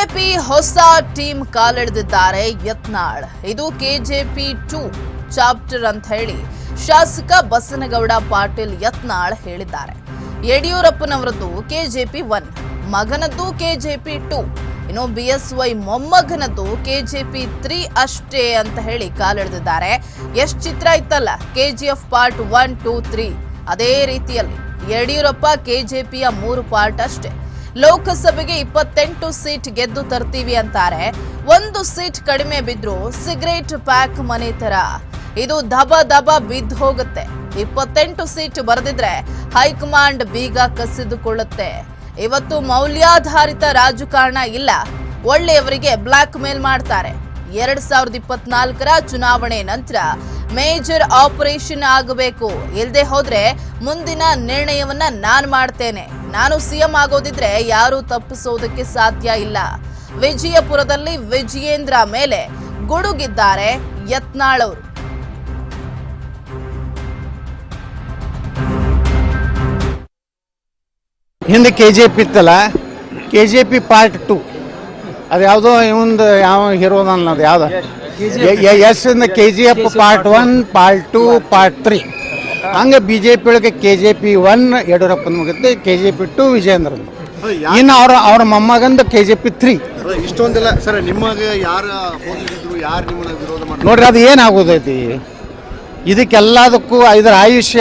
ಹೊಸ ಟೀಮ್ ಕಾಲೆಳೆದಿದ್ದಾರೆ ಯತ್ನಾಳ್. ಇದು KJP two chapter ಅಂತ ಹೇಳಿ ಶಾಸಕ ಬಸನಗೌಡ ಪಾಟೀಲ್ ಯತ್ನಾಳ್ ಹೇಳಿದ್ದಾರೆ. ಯಡಿಯೂರಪ್ಪನವರದ್ದು ಕೆಜೆಪಿ ಒನ್, ಮಗನದ್ದು ಕೆಜೆಪಿ ಟೂ, ಇನ್ನು ಬಿಎಸ್ವೈ ಮೊಮ್ಮಗನದ್ದು ಕೆಜೆಪಿ ತ್ರೀ ಅಷ್ಟೇ ಅಂತ ಹೇಳಿ ಕಾಲೆಳೆದಿದ್ದಾರೆ. ಎಷ್ಟು ಚಿತ್ರ ಇತ್ತಲ್ಲ, KGF part one, two, three, ಅದೇ ರೀತಿಯಲ್ಲಿ ಯಡಿಯೂರಪ್ಪ ಕೆಜೆಪಿಯ ಮೂರು ಪಾರ್ಟ್ ಅಷ್ಟೇ. ಲೋಕಸಭೆಗೆ ಇಪ್ಪತ್ತೆಂಟು ಸೀಟ್ ಗೆದ್ದು ತರ್ತೀವಿ ಅಂತಾರೆ. ಒಂದು ಸೀಟ್ ಕಡಿಮೆ ಬಿದ್ರು ಸಿಗರೇಟ್ ಪ್ಯಾಕ್ ಮನೆ ತರ ಇದು ದಬ ದಬ ಬಿದ್ದು ಹೋಗುತ್ತೆ. ಇಪ್ಪತ್ತೆಂಟು ಸೀಟ್ ಬರೆದಿದ್ರೆ ಹೈಕಮಾಂಡ್ ಬೀಗ ಕಸಿದುಕೊಳ್ಳುತ್ತೆ. ಇವತ್ತು ಮೌಲ್ಯಾಧಾರಿತ ರಾಜಕಾರಣ ಇಲ್ಲ. ಒಳ್ಳೆಯವರಿಗೆ ಬ್ಲಾಕ್ ಮೇಲ್ ಮಾಡ್ತಾರೆ. ಎರಡ್ ಸಾವಿರದ ಇಪ್ಪತ್ನಾಲ್ಕರ ಚುನಾವಣೆ ನಂತರ ಮೇಜರ್ ಆಪರೇಷನ್ ಆಗಬೇಕು. ಇಲ್ಲದೆ ಹೋದ್ರೆ ಮುಂದಿನ ನಿರ್ಣಯವನ್ನ ನಾನು ಮಾಡ್ತೇನೆ. ನಾನು ಸಿಎಂ ಆಗೋದಿದ್ರೆ ಯಾರು ತಪ್ಪಿಸೋದಕ್ಕೆ ಸಾಧ್ಯ ಇಲ್ಲ. ವಿಜಯಪುರದಲ್ಲಿ ವಿಜಯೇಂದ್ರ ಮೇಲೆ ಗುಡುಗಿದ್ದಾರೆ ಯತ್ನಾಳ್ ಅವರು ಹಿಂದೆ ಕೆ ಜಿ ಪಿ ಇತ್ತಲ್ಲ K G P part two ಅದು ಯಾವುದೋ ಇವಂದು ಯಾವ ಹೀರೋದ ಅನ್ನೋದು ಯಾವ್ದು? ಎಸ್ ಇಂದ K G F part one part two part three ಹಂಗೆ ಬಿ ಜೆ ಪಿ ಒಳಗೆ ಕೆ ಜೆ ಪಿ ಒನ್ ಯಡಿಯೂರಪ್ಪನ ಮುಗಿದ್ದೆ K J P two Vijayendra ಇನ್ನು ಅವ್ರ ಅವ್ರ ಮೊಮ್ಮಗಂದು ಕೆ ಜೆ ಪಿ ತ್ರೀ ಇಷ್ಟೊಂದಿಲ್ಲ ಸರ್ ನಿಮಗೆ ಯಾರು ಯಾರು ನಿಮ್ಮನ್ನ ವಿರೋಧ ಮಾಡಿ ನೋಡ್ರಿ ಅದು ಏನಾಗೋದೈತಿ? ಇದಕ್ಕೆಲ್ಲದಕ್ಕೂ ಇದರ ಆಯುಷ್ಯ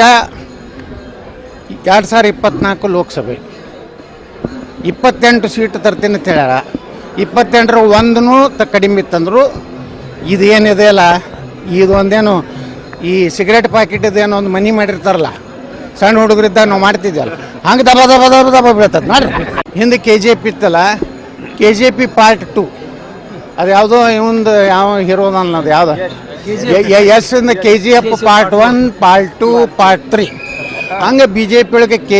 ಎರಡು ಸಾವಿರ ಇಪ್ಪತ್ನಾಲ್ಕು ಲೋಕಸಭೆ. ಇಪ್ಪತ್ತೆಂಟು ಸೀಟ್ ತರ್ತೀನಿ ಅಂತ ಹೇಳ್ಯಾರ. ಇಪ್ಪತ್ತೆಂಟರ ಒಂದೂ ತ ಕಡಿಮೆ ಇತ್ತಂದ್ರು. ಇದು ಇದೊಂದೇನು ಈ ಸಿಗರೇಟ್ ಪ್ಯಾಕೆಟ್ ಏನೋ ಒಂದು ಮನಿ ಮಾಡಿರ್ತಾರಲ್ಲ ಸಣ್ಣ ಹುಡುಗರಿದ್ದ ನಾವು ಮಾಡ್ತಿದ್ವಲ್ಲ ಹಂಗೆ ದಬ ದಬ ದಬ ದಬ ಬೀಳ್ತದೆ ನೋಡ್ರಿ. ಹಿಂದೆ ಕೆ ಜಿ ಎಫ್ ಇತ್ತಲ್ಲ K G P part two ಅದು ಯಾವುದೋ ಇವಂದು ಯಾವ ಹೀರೋ ಅನ್ನೋದು ಯಾವ್ದು? ಎಸ್ ಇಂದ K G F part one part two part three ಹಂಗೆ ಬಿ ಜೆ ಪಿ ಒಳಗೆ ಕೆ